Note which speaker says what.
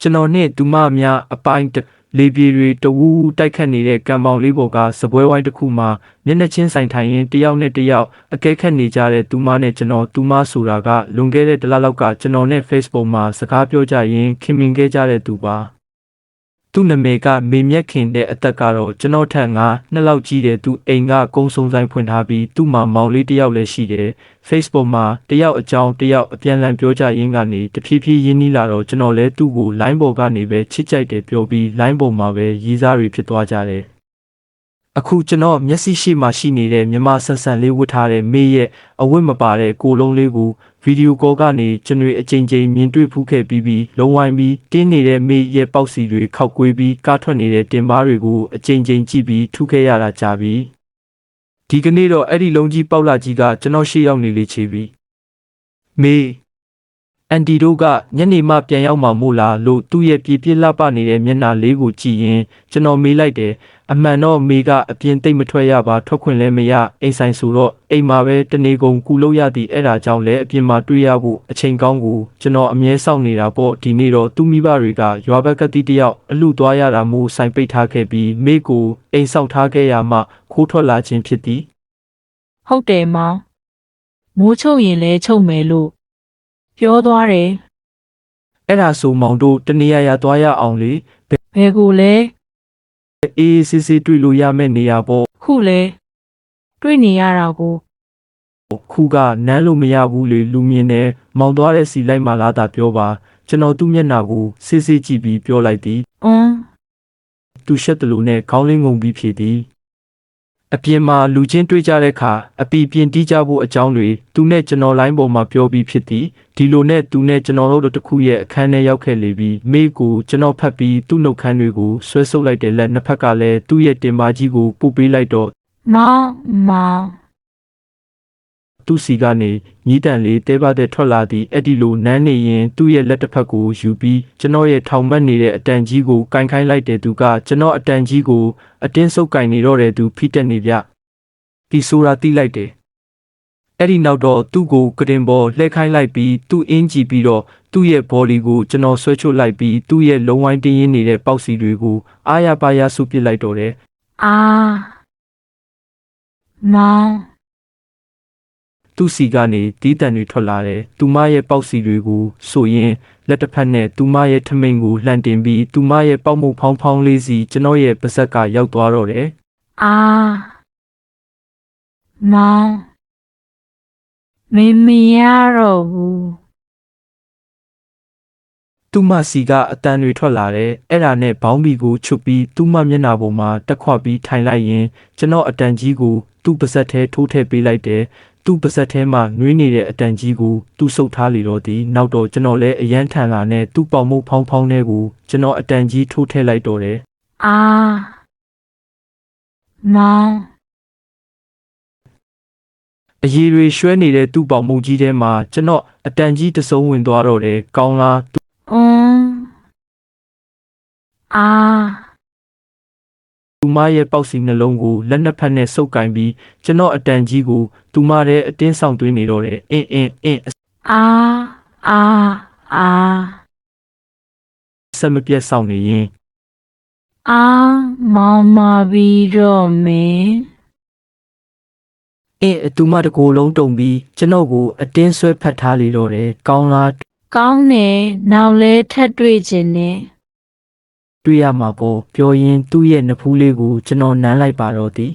Speaker 1: ကျွန်တော်နဲ့ဒူမများအပိုင်းတစ်လေပြေတွေတဝူးတိုက်ခတ်နေတဲ့ကံပေါင်လေးပေါ်ကစပွဲဝိုင်းတစ်ခုမှာမျက်နှာချင်းဆိုင်ထိုင်ရင်တယောက်နဲ့တယောက်အကဲခတ်နေကြတဲ့ဒူမနဲ့ကျွန်တော်ဒူမဆိုတာကလွန်ခဲ့တဲ့တစ်လလောက်ကကျွန်တော်နဲ့ Facebook မှာစကားပြောကြရင်ခင်မင်ခဲ့ကြတဲ့သူပါ သူ့နာမည်ကမေမြက်ခင်တဲ့အသက်ကတော့ကျွန်တော်ထက်ငါနှစ်လောက်ကြီးတယ်သူအိမ်ကကုန်းစုံဆိုင်ဖွင့်ထားပြီးသူ့မှာမောင်လေးတစ်ယောက်လည်းရှိတယ် Facebook မှာတယောက်အကြောင်းတယောက်အပြန်အလှန်ပြောကြရင်းကနေတဖြည်းဖြည်းရင်းနှီးလာတော့ကျွန်တော်လည်းသူ့ကို line ပေါ်ကနေပဲချစ်ကြိုက်တယ်ပြောပြီး line ပေါ်မှာပဲရေးစားတွေဖြစ်သွားကြတယ် အခုကျွန်တော်မျက်စိရှိမှရှိနေတဲ့မြမဆန်ဆန်လေးဝတ်ထားတဲ့မေးရဲ့အဝတ်မပါတဲ့ကိုလုံးလေးကိုဗီဒီယိုကောကနေကျွန်တော်အချိန်ချင်းမြင်တွေ့ဖူးခဲ့ပြီးပြီးလုံးဝိုင်းပြီးတင်းနေတဲ့မေးရဲ့ပေါက်စီတွေခောက်ကွေးပြီးကားထွက်နေတဲ့တင်ပါးတွေကိုအချိန်ချင်းကြည့်ပြီးထူးခဲ့ရတာကြာပြီဒီကနေ့တော့အဲ့ဒီလုံးကြီးပေါက်လာကြီးကကျွန်တော်ရှေ့ရောက်နေလေချေပြီမေး အန်တီတို့ကညနေမှပြန်ရောက်မှမို့လားလို့သူ့ရဲ့ပြည့်ပြည့်လှပနေတဲ့မျက်နှာလေးကိုကြည့်ရင်ကျွန်တော်မေးလိုက်တယ်အမှန်တော့မေကအပြင်သိမ့်မထွက်ရပါထွက်ခွင့်လည်းမရအိမ်ဆိုင်ဆိုတော့အိမ်မှာပဲတနေကုန်ကူလို့ရသည်အဲ့ဒါကြောင့်လည်းအပြင်မှာတွေ့ရဖို့အချိန်ကောင်းကိုကျွန်တော်အမြဲစောင့်နေတာပေါ့ဒီနေ့တော့သူ့မိဘတွေကရွာဘက်ကတိတယောက်အလူသွားရတာမို့ဆိုင်ပိတ်ထားခဲ့ပြီးမိကိုအိမ်ဆောက်ထားခဲ့ရမှခိုးထွက်လာခြင်းဖြစ်သည်
Speaker 2: ဟုတ်တယ်မောင်မိုးချုပ်ရင်လဲချုပ်မယ်လို့ ပြောသွားတယ်
Speaker 1: အဲ့ဒါဆိုမောင်တို့တနေရာရာသွားရအောင်လေ
Speaker 2: ဘယ်ကိုလဲ
Speaker 1: အေးအေးဆေးဆေးတွေ့လို့ရမယ့်နေရာပေါ့
Speaker 2: ခုလဲတွေ့နေရတာကို
Speaker 1: ခုကနမ်းလို့မရဘူးလေလူမြင်နေမောင်သွားတဲ့စီလိုက်မှလာတာပြောပါကျွန်တော်သူ့မျက်နှာကိုဆေးဆေးကြည့်ပြီးပြောလိုက်သည်
Speaker 2: အွန်း
Speaker 1: သူရှက်တလူနဲ့ခေါင်းလေးငုံပြီးဖြေသည် အပြင်မှာလူချင်းတွေ့ကြတဲ့အခါအပီပြင်တီးကြဖို့အကြောင်းတွေသူနဲ့ကျွန်တော်လိုင်းပေါ်မှာပြောပြီးဖြစ်သည်ဒီလိုနဲ့သူနဲ့ကျွန်တော်တို့တစ်ခုရဲ့အခန်းထဲရောက်ခဲ့လေပြီးမိကိုကျွန်တော်ဖတ်ပြီးသူ့နှုတ်ခမ်းတွေကိုဆွဲဆုပ်လိုက်တဲ့လက်နှစ်ဖက်ကလည်းသူ့ရဲ့တင်ပါကြီးကိုပုတ်ပေးလိုက်တော့
Speaker 2: မောင်မောင်
Speaker 1: သူ့စီကနေညီးတန်လေးတဲပါတဲ့ထွက်လာသည့်အဲ့ဒီလိုနမ်းနေရင်သူ့ရဲ့လက်တစ်ဖက်ကိုယူပြီးကျွန်တော်ရဲ့ထောင်ပတ်နေတဲ့အတန်ကြီးကိုကင်ခိုင်းလိုက်တဲ့သူကကျွန်တော်အတန်ကြီးကိုအတင်းဆုပ်ကင်နေတော့တဲ့သူဖိတက်နေပြဒီဆိုတာတိလိုက်တယ်အဲ့ဒီနောက်တော့သူ့ကိုကတင်ပေါ်လှည့်ခိုင်းလိုက်ပြီးသူ့အင်းကြည့်ပြီးတော့သူ့ရဲ့ဘော်လီကိုကျွန်တော်ဆွဲချုပ်လိုက်ပြီးသူ့ရဲ့လုံးဝိုင်းတင်းရင်းနေတဲ့ပေါက်စီတွေကိုအားရပါရဆုပ်ပစ်လိုက်တော့တယ်
Speaker 2: အာမောင်
Speaker 1: သူ့စီကနေတီးတန်တွေထွက်လာတယ်။သူမရဲ့ပေါက်စီတွေကိုဆိုရင်လက်တစ်ဖက်နဲ့သူမရဲ့ထမိန်ကိုလှန်တင်ပြီးသူမရဲ့ပေါက်မှုဖောင်းဖောင်းလေးစီကျွန်တော်ရဲ့ပါဇက်ကရောက်သွားတော့တယ်
Speaker 2: အာမောင်မင်းမရတော့ဘူး။
Speaker 1: သူမစီကအတန်တွေထွက်လာတယ်။အဲ့ဒါနဲ့ဘောင်းဘီကိုချွတ်ပြီးသူမမျက်နှာပေါ်မှာတက်ခွပြီးထိုင်လိုက်ရင်ကျွန်တော်အတန်ကြီးကိုသူ့ပါဇက်ထဲထိုးထည့်ပေးလိုက်တယ်။ သူ့ပါဇက်ထဲမှာနှွေးနေတဲ့အတန်ကြီးကိုသူ့ဆုပ်ထားလေတော့သည်။နောက်တော့ကျွန်တော်လည်းအရန်ထန်လာနဲ့သူ့ပေါင်မှုဖောင်းဖောင်းတဲ့ကိုကျွန်တော်အတန်ကြီးထိုးထည့်လိုက်တော့တယ်
Speaker 2: အာမောင်
Speaker 1: အရေးတွေရွှဲနေတဲ့သူ့ပေါင်မှုကြီးထဲမှာကျွန်တော်အတန်ကြီးတစုံဝင်သွားတော့တယ်ကောင်းလားသူ
Speaker 2: အွန်းအာ
Speaker 1: သူမရဲ့ပေါက်စီနှလုံးကိုလက်နှစ်ဖက်နဲ့ဆုပ်ကင်ပြီးကျွန်တော်အတန်ကြီးကိုသူမရဲ့အတင်းဆောင်သွင်းနေတော့တယ်အင်းအင်းအင်းအ
Speaker 2: အာအာအာ
Speaker 1: ဆက်မပြတ်ဆောင်နေရင်
Speaker 2: အာမောင်မပြီးတော့မင်း
Speaker 1: အင်းသူမတကိုယ်လုံးတုံပြီးကျွန်တော်ကိုအတင်းဆွဲဖက်ထားလေတော့တယ်ကောင်းလား
Speaker 2: ကောင်းတယ်နောက်လဲထပ်တွေ့ခြင်းနဲ့
Speaker 1: တွေ့ရမှာပေါ့ပြောရင်သူ့ရဲ့နဖူးလေးကိုကျွန်တော်နမ်းလိုက်ပါတော့သည်